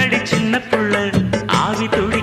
அடி சின்ன புள்ள ஆவி துடி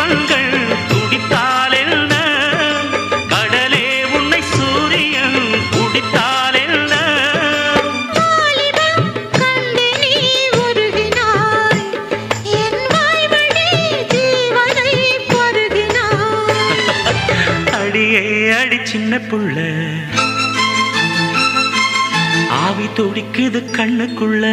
தெய்வங்கள் துடித்தால் என்ன? கடலே உன்னை சூரியன் குடித்தால் என்ன? அடியே அடி சின்ன புள்ள. ஆவி துடிக்குது கண்ணுக்குள்ள.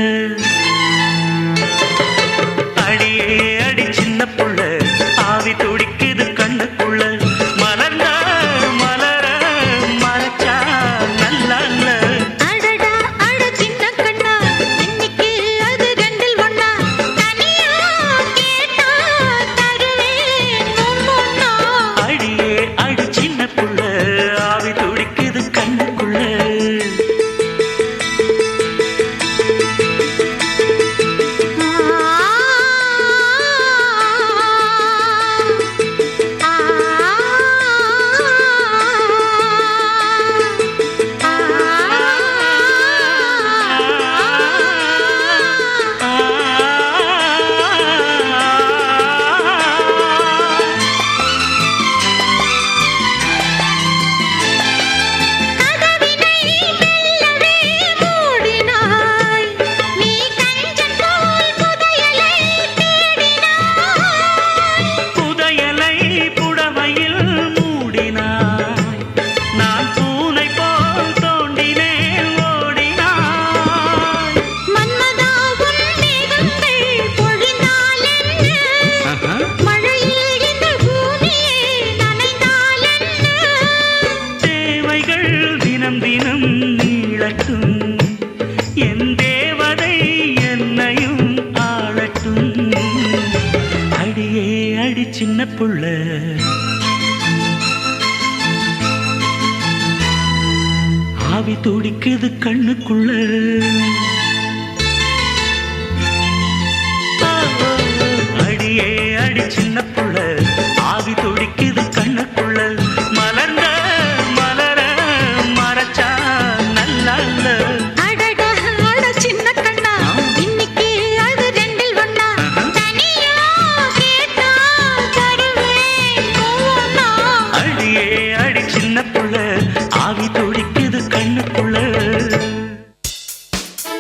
புள்ள. ஆவி துடிக்குது கண்ணுக்குள்ள.